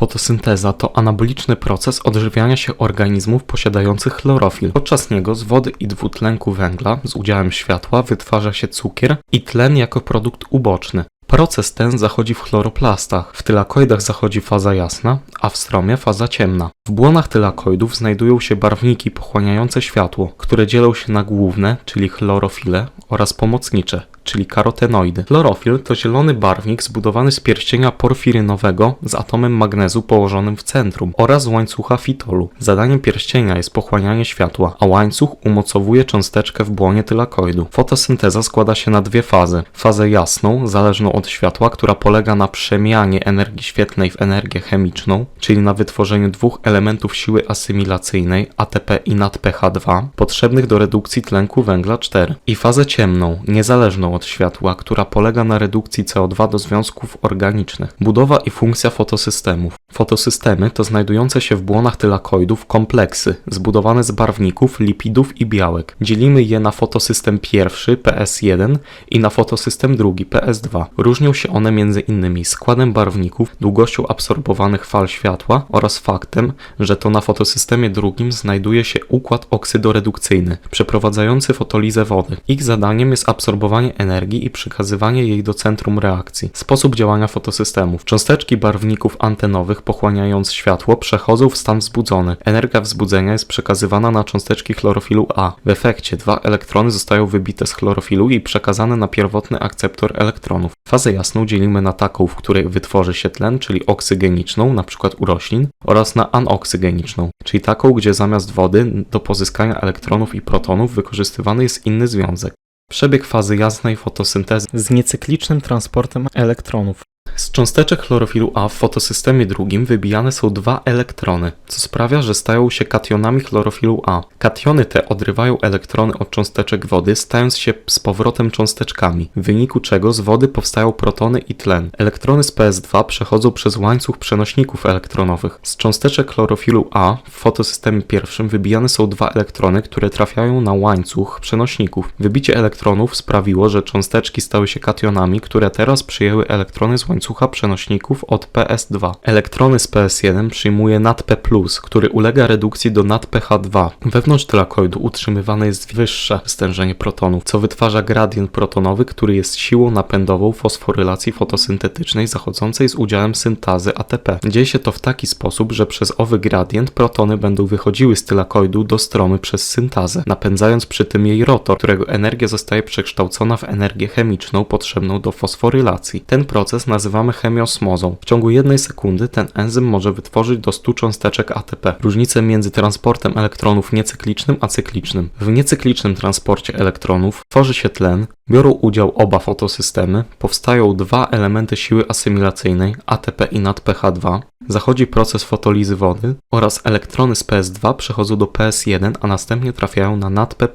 Fotosynteza to anaboliczny proces odżywiania się organizmów posiadających chlorofil. Podczas niego z wody i dwutlenku węgla z udziałem światła wytwarza się cukier i tlen jako produkt uboczny. Proces ten zachodzi w chloroplastach, w tylakoidach zachodzi faza jasna, a w stromie faza ciemna. W błonach tylakoidów znajdują się barwniki pochłaniające światło, które dzielą się na główne, czyli chlorofile, oraz pomocnicze, czyli karotenoidy. Chlorofil to zielony barwnik zbudowany z pierścienia porfirynowego z atomem magnezu położonym w centrum oraz łańcucha fitolu. Zadaniem pierścienia jest pochłanianie światła, a łańcuch umocowuje cząsteczkę w błonie tylakoidu. Fotosynteza składa się na dwie fazy. Fazę jasną, zależną od światła, która polega na przemianie energii świetlnej w energię chemiczną, czyli na wytworzeniu dwóch elementów siły asymilacyjnej ATP i NADPH2, potrzebnych do redukcji tlenku węgla 4. I fazę ciemną, niezależną od światła, która polega na redukcji CO2 do związków organicznych. Budowa i funkcja fotosystemów. Fotosystemy to znajdujące się w błonach tylakoidów kompleksy zbudowane z barwników, lipidów i białek. Dzielimy je na fotosystem pierwszy PS1 i na fotosystem drugi PS2. Różnią się one między innymi składem barwników, długością absorbowanych fal światła oraz faktem, że to na fotosystemie drugim znajduje się układ oksydoredukcyjny, przeprowadzający fotolizę wody. Ich zadaniem jest absorbowanie energii i przekazywanie jej do centrum reakcji. Sposób działania fotosystemów. Cząsteczki barwników antenowych pochłaniając światło przechodzą w stan wzbudzony. Energia wzbudzenia jest przekazywana na cząsteczki chlorofilu A. W efekcie dwa elektrony zostają wybite z chlorofilu i przekazane na pierwotny akceptor elektronów. Fazę jasną dzielimy na taką, w której wytworzy się tlen, czyli oksygeniczną, np. u roślin, oraz na anoksygeniczną, czyli taką, gdzie zamiast wody do pozyskania elektronów i protonów wykorzystywany jest inny związek. Przebieg fazy jasnej fotosyntezy z niecyklicznym transportem elektronów. Z cząsteczek chlorofilu A w fotosystemie drugim wybijane są dwa elektrony, co sprawia, że stają się kationami chlorofilu A. Kationy te odrywają elektrony od cząsteczek wody, stając się z powrotem cząsteczkami, w wyniku czego z wody powstają protony i tlen. Elektrony z PS2 przechodzą przez łańcuch przenośników elektronowych. Z cząsteczek chlorofilu A w fotosystemie pierwszym wybijane są dwa elektrony, które trafiają na łańcuch przenośników. Wybicie elektronów sprawiło, że cząsteczki stały się kationami, które teraz przyjęły elektrony z łańcucha przenośników od PS2. Elektrony z PS1 przyjmuje NADP+, który ulega redukcji do NADPH2. Wewnątrz tylakoidu utrzymywane jest wyższe stężenie protonów, co wytwarza gradient protonowy, który jest siłą napędową fosforylacji fotosyntetycznej zachodzącej z udziałem syntazy ATP. Dzieje się to w taki sposób, że przez owy gradient protony będą wychodziły z tylakoidu do stromy przez syntazę, napędzając przy tym jej rotor, którego energia zostaje przekształcona w energię chemiczną potrzebną do fosforylacji. Ten proces nazywamy chemiosmozą. W ciągu jednej sekundy ten enzym może wytworzyć do 100 cząsteczek ATP. Różnice między transportem elektronów niecyklicznym a cyklicznym. W niecyklicznym transporcie elektronów tworzy się tlen, biorą udział oba fotosystemy, powstają dwa elementy siły asymilacyjnej ATP i NADPH2, zachodzi proces fotolizy wody oraz elektrony z PS2 przechodzą do PS1, a następnie trafiają na NADP+.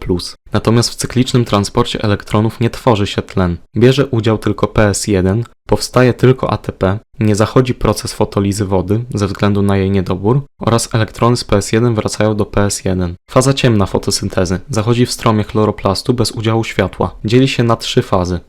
Natomiast w cyklicznym transporcie elektronów nie tworzy się tlen. Bierze udział tylko PS1, powstaje tylko ATP, nie zachodzi proces fotolizy wody ze względu na jej niedobór oraz elektrony z PS1 wracają do PS1. Faza ciemna fotosyntezy zachodzi w stromie chloroplastu bez udziału światła. Dzieli się na trzy fazy.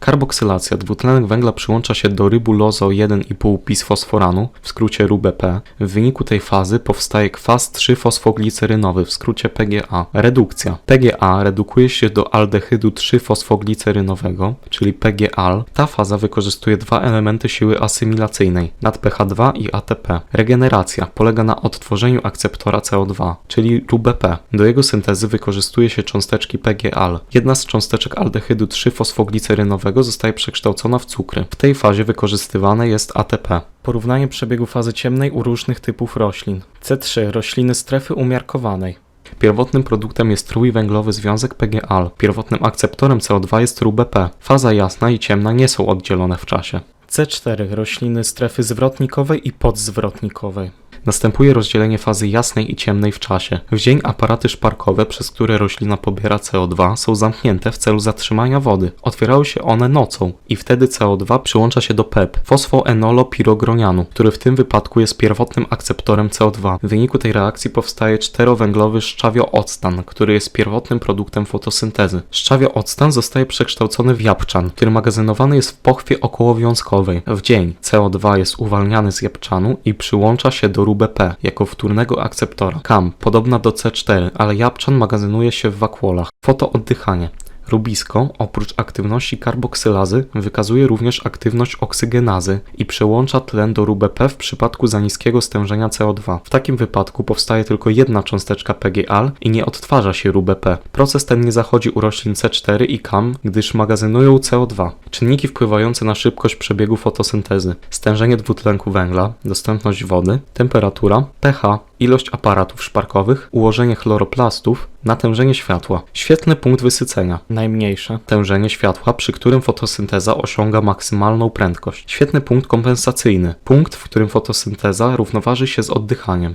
Karboksylacja. Dwutlenek węgla przyłącza się do rybulozo 1,5 bisfosforanu, w skrócie RuBP. W wyniku tej fazy powstaje kwas 3-fosfoglicerynowy, w skrócie PGA. Redukcja. PGA redukuje się do aldehydu 3-fosfoglicerynowego, czyli PGAL. Ta faza wykorzystuje dwa elementy siły asymilacyjnej, NADPH2 i ATP. Regeneracja polega na odtworzeniu akceptora CO2, czyli RuBP. Do jego syntezy wykorzystuje się cząsteczki PGAL. Jedna z cząsteczek aldehydu 3-fosfoglicerynowego zostaje przekształcona w cukry. W tej fazie wykorzystywane jest ATP. Porównanie przebiegu fazy ciemnej u różnych typów roślin. C3. Rośliny strefy umiarkowanej. Pierwotnym produktem jest trójwęglowy związek PGAL. Pierwotnym akceptorem CO2 jest RuBP. Faza jasna i ciemna nie są oddzielone w czasie. C4. Rośliny strefy zwrotnikowej i podzwrotnikowej. Następuje rozdzielenie fazy jasnej i ciemnej w czasie. W dzień aparaty szparkowe, przez które roślina pobiera CO2, są zamknięte w celu zatrzymania wody. Otwierały się one nocą i wtedy CO2 przyłącza się do PEP, fosfoenolopirogronianu, który w tym wypadku jest pierwotnym akceptorem CO2. W wyniku tej reakcji powstaje czterowęglowy szczawiooctan, który jest pierwotnym produktem fotosyntezy. Szczawiooctan zostaje przekształcony w japczan, który magazynowany jest w pochwie okołowiązkowej. W dzień CO2 jest uwalniany z japczanu i przyłącza się do RUBP jako wtórnego akceptora. KAM podobna do C4, ale japczan magazynuje się w wakuolach. Fotooddychanie. Rubisko, oprócz aktywności karboksylazy, wykazuje również aktywność oksygenazy i przełącza tlen do RUBP w przypadku za niskiego stężenia CO2. W takim wypadku powstaje tylko jedna cząsteczka PGAL i nie odtwarza się RUBP. Proces ten nie zachodzi u roślin C4 i CAM, gdyż magazynują CO2. Czynniki wpływające na szybkość przebiegu fotosyntezy: stężenie dwutlenku węgla, dostępność wody, temperatura, pH, ilość aparatów szparkowych, ułożenie chloroplastów, natężenie światła, świetlny punkt wysycenia, najmniejsze. Tężenie światła, przy którym fotosynteza osiąga maksymalną prędkość, świetny punkt kompensacyjny, punkt, w którym fotosynteza równoważy się z oddychaniem,